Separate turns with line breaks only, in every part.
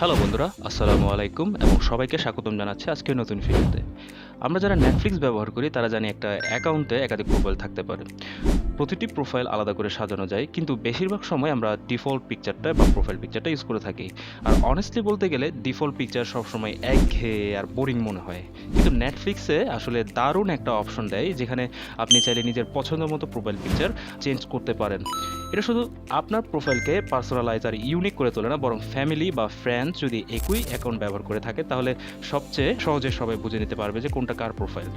Hello বন্ধুরা, আসসালামু আলাইকুম এবং সবাইকে স্বাগতম জানাচ্ছি আজকের নতুন ভিডিওতে। আমরা যারা নেটফ্লিক্স ব্যবহার করি, তারা জানি একটা অ্যাকাউন্টে একাধিক প্রোফাইল থাকতে পারে। প্রতিটি প্রোফাইল আলাদা করে সাজানো যায়, কিন্তু বেশিরভাগ সময় আমরা ডিফল্ট পিকচারটা বা প্রোফাইল পিকচারটা ইউজ করে থাকি। আর অনেস্টলি বলতে গেলে ডিফল্ট পিকচার সবসময় একঘেয়ে আর বোরিং মনে হয়। কিন্তু নেটফ্লিক্সে আসলে দারুণ একটা অপশন দেয়, যেখানে আপনি চাইলে নিজের পছন্দ মতো প্রোফাইল পিকচার চেঞ্জ করতে পারেন। এটা শুধু আপনার প্রোফাইলকে পার্সোনালাইজ আর ইউনিক করে তোলে না, বরং ফ্যামিলি বা ফ্রেন্ডস যদি একই অ্যাকাউন্ট ব্যবহার করে থাকে, তাহলে সবচেয়ে সহজে সবাই বুঝে নিতে পারবে যে কোনটা কার প্রোফাইল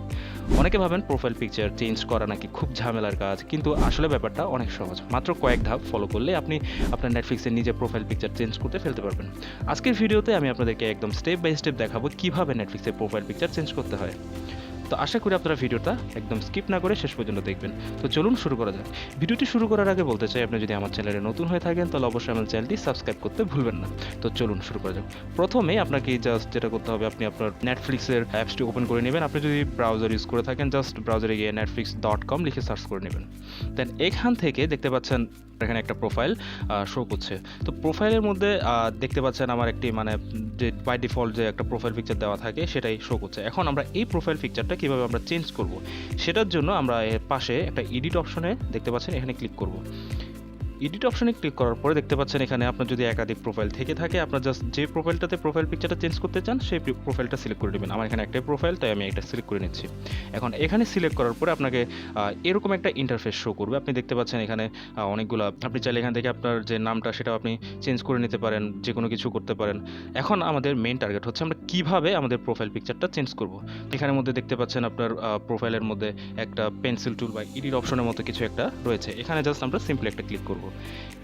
অনেকে ভাবেন প্রোফাইল পিকচার চেঞ্জ করা নাকি খুব ঝামেলার কাজ, কিন্তু আসলে ব্যাপারটা অনেক সহজ। মাত্র কয়েক ধাপ ফলো করলে আপনি আপনার নেটফ্লিক্সের নিজে প্রোফাইল পিকচার চেঞ্জ করতে ফেলতে পারবেন। আজকের ভিডিওতে আমি আপনাদেরকে একদম স্টেপ বাই স্টেপ দেখাবো কীভাবে নেটফ্লিক্সের প্রোফাইল পিকচার চেঞ্জ করতে হয়। তো আশা করি আপনারা ভিডিওটা একদম স্কিপ না করে শেষ পর্যন্ত দেখবেন। তো চলুন শুরু করা যাক। ভিডিওটি শুরু করার আগে বলতে চাই, আপনি যদি আমার চ্যানেলে নতুন হয়ে থাকেন, তাহলে অবশ্যই আমার চ্যানেলটি সাবস্ক্রাইব করতে ভুলবেন না। তো চলুন শুরু করা যাক। প্রথমে আপনাকে জাস্ট যেটা করতে হবে, আপনি আপনার নেটফ্লিক্সের অ্যাপসটি ওপেন করে নেবেন। আপনি যদি ব্রাউজার ইউজ করে থাকেন জাস্ট ব্রাউজারে গিয়ে নেটফ্লিক্স ডট কম লিখে সার্চ করে নেবেন। দেন এখান থেকে দেখতে পাচ্ছেন এখানে একটা প্রোফাইল শো করছে। তো প্রোফাইলের মধ্যে দেখতে পাচ্ছেন আমার একটি মানে যে বাই ডিফল্ট যে একটা প্রোফাইল পিকচার দেওয়া থাকে, সেটাই শো করছে। এখন আমরা এই প্রোফাইল পিকচারটা কীভাবে আমরা চেঞ্জ করব, সেটার জন্য আমরা এর পাশে একটা এডিট অপশনে দেখতে পাচ্ছেন, এখানে ক্লিক করব। এডিট অপশনে ক্লিক করার পরে দেখতে পাচ্ছেন, এখানে আপনার যদি একাধিক প্রোফাইল থেকে থাকে, আপনার জাস্ট যে প্রোফাইলটাতে প্রোফাইল পিকচারটা চেঞ্জ করতে চান, সেই প্রোফাইলটা সিলেক্ট করে নেবেন। আমার এখানে একটাই প্রোফাইল তাই আমি এটা সিলেক্ট করে নিচ্ছি। এখন এখানে সিলেক্ট করার পরে আপনাকে এরকম একটা ইন্টারফেস শো করবে। আপনি দেখতে পাচ্ছেন এখানে অনেকগুলো, আপনি চাইলে এখান থেকে আপনার যে নামটা সেটা আপনি চেঞ্জ করে নিতে পারেন যে কোনো কিছু করতে পারেন। এখন আমাদের মেন টার্গেট হচ্ছে আমরা কীভাবে আমাদের প্রোফাইল পিকচারটা চেঞ্জ করব। এখানের মধ্যে দেখতে পাচ্ছেন আপনার প্রোফাইলের মধ্যে একটা পেন্সিল টুল বা ইডিট অপশনের মতো কিছু একটা রয়েছে। এখানে জাস্ট আমরা সিম্পলি একটা ক্লিক করব।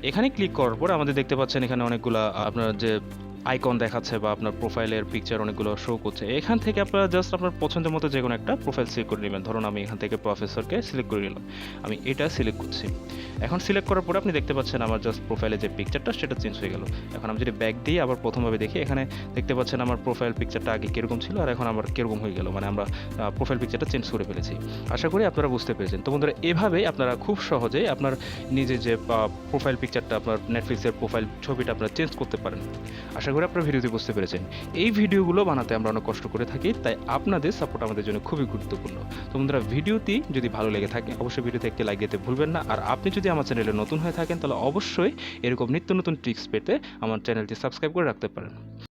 এখানে ক্লিক করার পর আমাদের দেখতে পাচ্ছেন এখানে অনেকগুলো আপনার যে আইকন দেখাচ্ছে বা আপনার প্রোফাইলের পিকচার অনেকগুলো শো করছে। এখান থেকে আপনারা জাস্ট আপনার পছন্দের মতো যে কোনো একটা প্রোফাইল সিলেক্ট করে নেবেন। ধরুন আমি এখান থেকে প্রফেসরকে সিলেক্ট করে নিলাম। আমি এটা সিলেক্ট করছি। এখন সিলেক্ট করার পরে আপনি দেখতে পাচ্ছেন আমার জাস্ট প্রোফাইলে যে পিকচারটা সেটা চেঞ্জ হয়ে গেল। এখন আমি যদি ব্যাক দিই আবার প্রথমভাবে দেখি, এখানে দেখতে পাচ্ছেন আমার প্রোফাইল পিকচারটা আগে কীরকম ছিল আর এখন আমার কীরকম হয়ে গেল। মানে আমরা প্রোফাইল পিকচারটা চেঞ্জ করে ফেলেছি। আশা করি আপনারা বুঝতে পেরেছেন। তো বন্ধুরা এভাবেই আপনারা খুব সহজেই আপনার নিজের যে প্রোফাইল পিকচারটা আপনার নেটফ্লিক্সের প্রোফাইল ছবিটা আপনারা চেঞ্জ করতে পারেন। আশা করি আপনারা ভিডিওতে বুঝতে পেরেছেন। এই ভিডিওগুলো বানাতে আমরা অনেক কষ্ট করে থাকি, তাই আপনাদের সাপোর্ট আমাদের জন্য খুবই গুরুত্বপূর্ণ। তো বন্ধুরা, ভিডিওটি যদি ভালো লেগে থাকে, অবশ্যই ভিডিওতে একটি লাইক দিতে ভুলবেন না। আর আপনি যদি আমার চ্যানেলে নতুন হয়ে থাকেন, তাহলে অবশ্যই এরকম নিত্য নতুন ট্রিক্স পেতে আমার চ্যানেলটি সাবস্ক্রাইব করে রাখতে পারেন।